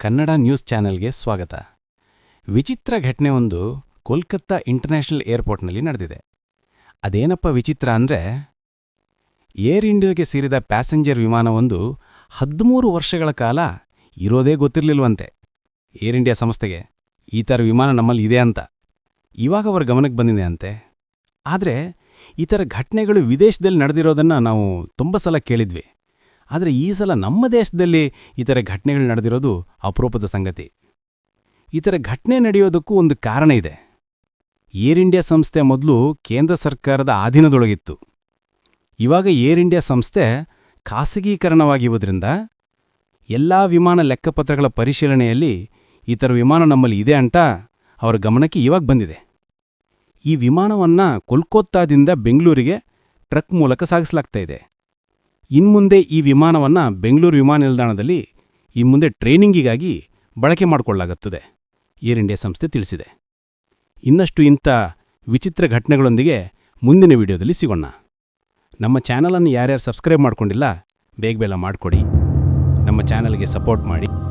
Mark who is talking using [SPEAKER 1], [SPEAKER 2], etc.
[SPEAKER 1] Kannada news ಚಾನೆಲ್ಗೆ ಸ್ವಾಗತ. ವಿಚಿತ್ರ ಘಟನೆ ಒಂದು ಕೋಲ್ಕತ್ತಾ ಇಂಟರ್ನ್ಯಾಷನಲ್ ಏರ್ಪೋರ್ಟ್ನಲ್ಲಿ ನಡೆದಿದೆ. ಅದೇನಪ್ಪ ವಿಚಿತ್ರ ಅಂದ್ರೆ, ಏರ್ ಇಂಡಿಯಾಗೆ ಸೇರಿದ ಪ್ಯಾಸೆಂಜರ್ ವಿಮಾನವೊಂದು ಹದಿಮೂರು ವರ್ಷಗಳ ಕಾಲ ಇರೋದೇ ಗೊತ್ತಿರಲಿಲ್ವಂತೆ. ಏರ್ ಇಂಡಿಯಾ ಸಂಸ್ಥೆಗೆ ಈ ಥರ ವಿಮಾನ ನಮ್ಮಲ್ಲಿ ಇದೆ ಅಂತ. ಇವಾಗ ಅವರ ಗಮನಕ್ಕೆ ಬಂದಿದೆ ಅಂತೆ. ಆದರೆ ಈ ಥರ ಘಟನೆಗಳು ವಿದೇಶದಲ್ಲಿ ನಡೆದಿರೋದನ್ನು ನಾವು ತುಂಬ ಸಲ ಕೇಳಿದ್ವಿ. ಆದರೆ ಈ ಸಲ ನಮ್ಮ ದೇಶದಲ್ಲಿ ಇತರ ಘಟನೆಗಳು ನಡೆದಿರೋದು ಅಪರೂಪದ ಸಂಗತಿ. ಇತರ ಘಟನೆ ನಡೆಯೋದಕ್ಕೂ ಒಂದು ಕಾರಣ ಇದೆ. ಏರ್ ಇಂಡಿಯಾ ಸಂಸ್ಥೆ ಮೊದಲು ಕೇಂದ್ರ ಸರ್ಕಾರದ ಅಧೀನದೊಳಗಿತ್ತು ಇವಾಗ ಏರ್ ಇಂಡಿಯಾ ಸಂಸ್ಥೆ ಖಾಸಗೀಕರಣವಾಗಿರುವುದರಿಂದ ಎಲ್ಲ ವಿಮಾನ ಲೆಕ್ಕಪತ್ರಗಳ ಪರಿಶೀಲನೆಯಲ್ಲಿ ಇತರ ವಿಮಾನ ನಮ್ಮಲ್ಲಿ ಇದೆ ಅಂತ ಅವರ ಗಮನಕ್ಕೆ ಇವಾಗ ಬಂದಿದೆ. ಈ ವಿಮಾನವನ್ನ ಕೋಲ್ಕತ್ತಾದಿಂದ ಬೆಂಗಳೂರಿಗೆ ಟ್ರಕ್ ಮೂಲಕ ಸಾಗಿಸಲಾಗ್ತಾ ಇದೆ. ಇನ್ಮುಂದೆ ಈ ವಿಮಾನವನ್ನ ಬೆಂಗಳೂರು ವಿಮಾನ ನಿಲ್ದಾಣದಲ್ಲಿ ಇನ್ಮುಂದೆ ಟ್ರೈನಿಂಗಿಗಾಗಿ ಬಳಕೆ ಮಾಡಿಕೊಳ್ಳಲಾಗುತ್ತದೆ. ಏರ್ ಇಂಡಿಯಾ ಸಂಸ್ಥೆ ತಿಳಿಸಿದೆ. ಇನ್ನಷ್ಟು ಇಂಥ ವಿಚಿತ್ರ ಘಟನೆಗಳೊಂದಿಗೆ ಮುಂದಿನ ವಿಡಿಯೋದಲ್ಲಿ ಸಿಗೋಣ. ನಮ್ಮ ಚಾನಲನ್ನು ಯಾರ್ಯಾರು ಸಬ್ಸ್ಕ್ರೈಬ್ ಮಾಡ್ಕೊಂಡಿಲ್ಲ, ಬೇಗ ಬೇಗ ಮಾಡಿಕೊಡಿ. ನಮ್ಮ ಚಾನಲ್ಗೆ ಸಪೋರ್ಟ್ ಮಾಡಿ.